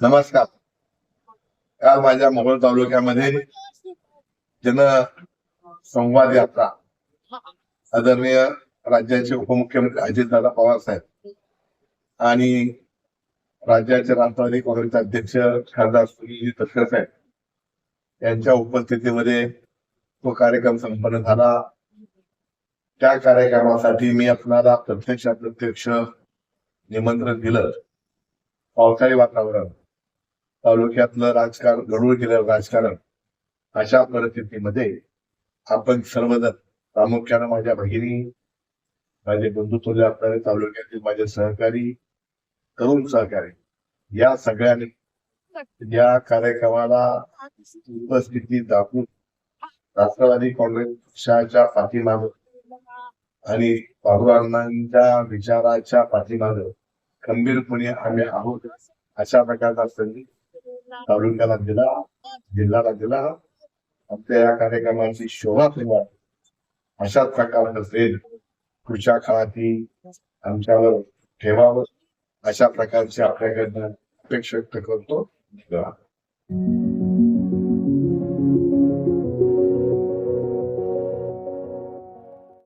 नमस्कार. काल माझ्या मोहोळ तालुक्यामध्ये जन संवाद यात्रा. आदरणीय राज्याचे उपमुख्यमंत्री अजितदादा पवार साहेब आणि राज्याचे राष्ट्रवादी काँग्रेसचे अध्यक्ष खासदार सुनीलजी तटकर साहेब यांच्या उपस्थितीमध्ये तो कार्यक्रम संपन्न झाला. त्या कार्यक्रमासाठी मी आपणाला प्रत्यक्ष प्रत्यक्ष निमंत्रण दिलं. पावसाळी वातावरण. तालुक्यातलं राजकारण गडूळ केलेलं राजकारण अशा परिस्थितीमध्ये आपण सर्वजण प्रामुख्यानं माझ्या भगिनी माझे बंधू तुल्य असणारे तालुक्यातील माझे सहकारी तरुण सहकारी या सगळ्यांनी या कार्यक्रमाला उपस्थिती दाखवून राष्ट्रवादी काँग्रेस पक्षाच्या पाठीमागं आणि बाबूरावांच्या विचाराच्या पाठीमागं खंबीरपणे आम्ही आहोत. अशा प्रकारचा संधी तालुक्याला दिला जिल्ह्याला दिला आमच्या या कार्यक्रमाची शोभा तुम्हाला अशाच प्रकारचं प्रेम पुढच्या काळातही आमच्यावर ठेवावं अशा प्रकारची आपल्याकडनं अपेक्षा व्यक्त करतो.